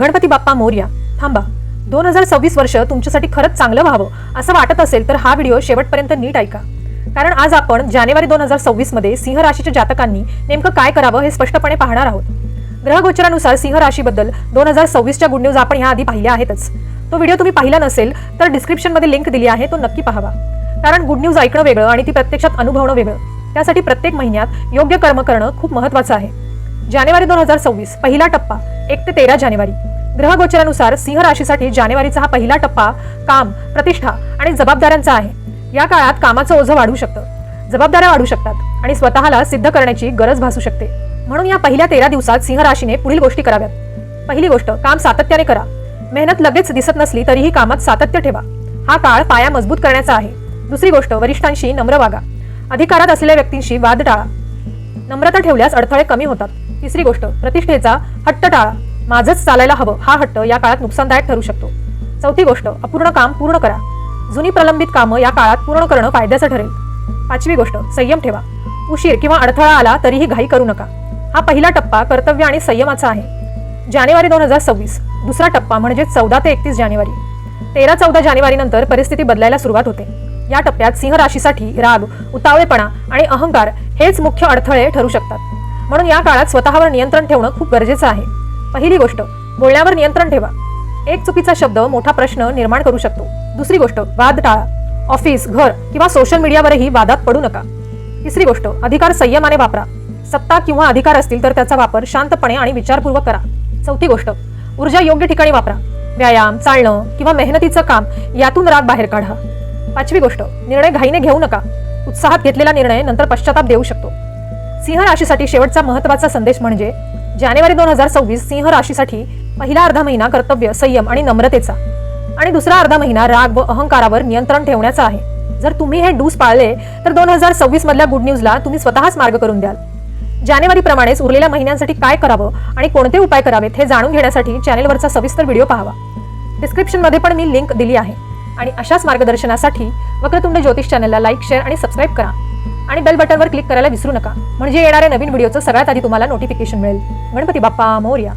गणपती बाप्पा मोर्या. थांबा. दोन हजार सव्वीस वर्ष तुमच्यासाठी खरंच चांगलं व्हावं असं वाटत असेल तर हा व्हिडिओ शेवटपर्यंत नीट ऐका. कारण आज आपण जानेवारी दोन हजार सव्वीसमध्ये सिंह राशीच्या जातकांनी नेमकं काय करावं हे स्पष्टपणे पाहणार आहोत. ग्रहगोचरानुसार सिंह राशीबद्दल दोन हजार सव्वीसच्या गुड न्यूज आपण या आधी पाहिल्या आहेतच. तो व्हिडिओ तुम्ही पाहिला नसेल तर डिस्क्रिप्शनमध्ये लिंक दिली आहे तो नक्की पाहावा. कारण गुड न्यूज ऐकणं वेगळं आणि ती प्रत्यक्षात अनुभवणं वेगळं. त्यासाठी प्रत्येक महिन्यात योग्य कर्म करणं खूप महत्त्वाचं आहे. जानेवारी दोन हजार सव्वीस पहिला टप्पा एक ते तेरा जानेवारी. ग्रहगोचरानुसार सिंह राशीसाठी जानेवारीचा हा पहिला टप्पा काम प्रतिष्ठा आणि जबाबदाऱ्यांचा आहे. या काळात कामाचं ओझं वाढू शकतं. जबाबदाऱ्या वाढू शकतात आणि स्वतःला सिद्ध करण्याची गरज भासू शकते. म्हणून या पहिल्या तेरा दिवसात सिंह राशीने पुढील गोष्टी कराव्यात. पहिली गोष्ट काम सातत्याने करा. मेहनत लगेच दिसत नसली तरीही कामात सातत्य ठेवा. हा काळ पाया मजबूत करण्याचा आहे. दुसरी गोष्ट वरिष्ठांशी नम्र वागा. अधिकारात असलेल्या व्यक्तींशी वाद टाळा. नम्रता ठेवल्यास अडथळे कमी होतात. तिसरी गोष्ट प्रतिष्ठेचा हट्ट टाळा. माझंच चालायला हवं. हा हट्ट या काळात नुकसानदायक ठरू शकतो. चौथी गोष्ट अपूर्ण काम पूर्ण करा. जुनी प्रलंबित कामं या काळात पूर्ण करणं फायद्याचं ठरेल. पाचवी गोष्ट संयम ठेवा. उशीर किंवा अडथळा आला तरीही घाई करू नका. हा पहिला टप्पा कर्तव्य आणि संयमाचा आहे. जानेवारी दोन हजार सव्वीस दुसरा टप्पा म्हणजे चौदा ते एकतीस जानेवारी. तेरा चौदा जानेवारी नंतर परिस्थिती बदलायला सुरुवात होते. या टप्प्यात सिंह राशीसाठी राग उतावळेपणा आणि अहंकार हेच मुख्य अडथळे ठरू शकतात. म्हणून या काळात स्वतःवर नियंत्रण ठेवणं खूप गरजेचं आहे. पहिली गोष्ट बोलण्यावर नियंत्रण ठेवा. एक चुकीचा शब्द मोठा प्रश्न निर्माण करू शकतो. दुसरी गोष्ट वाद टाळा. ऑफिस घर किंवा सोशल मीडियावरही वादात पडू नका. तिसरी गोष्ट अधिकार संयमाने वापरा. सत्ता किंवा अधिकार असतील तर त्याचा वापर शांतपणे आणि विचारपूर्वक करा. चौथी गोष्ट ऊर्जा योग्य ठिकाणी वापरा. व्यायाम चालणं किंवा मेहनतीचं काम यातून राग बाहेर काढा. पाचवी गोष्ट निर्णय घाईने घेऊ नका. उत्साहात घेतलेला निर्णय नंतर पश्चाताप देऊ शकतो. सिंह राशीसाठी शेवटचा महत्त्वाचा संदेश म्हणजे जानेवारी दोन हजार सव्वीस सिंह राशीसाठी पहिला अर्धा महिना कर्तव्य संयम आणि नम्रतेचा. आणि दुसरा अर्धा महिना राग व अहंकारावर नियंत्रण ठेवण्याचा आहे. जर तुम्ही हे डूस पाळले तर दोन हजार सव्वीस मधल्या गुड न्यूजला तुम्ही स्वतःच मार्ग करून द्याल. जानेवारी प्रमाणेच उरलेल्या महिन्यांसाठी काय करावं आणि कोणते उपाय करावेत हे जाणून घेण्यासाठी चॅनेलवरचा सविस्तर व्हिडिओ पाहावा. डिस्क्रिप्शनमध्ये पण मी लिंक दिली आहे. आणि अशाच मार्गदर्शनासाठी वक्रतुंड ज्योतिष चॅनलला लाईक शेअर आणि सबस्क्राईब करा. आणि बेल बटनवर क्लिक करायला विसरू नका. म्हणजे येणाऱ्या नवीन व्हिडिओचं सगळ्यात आधी तुम्हाला नोटिफिकेशन मिळेल. गणपती बाप्पा मोर्या.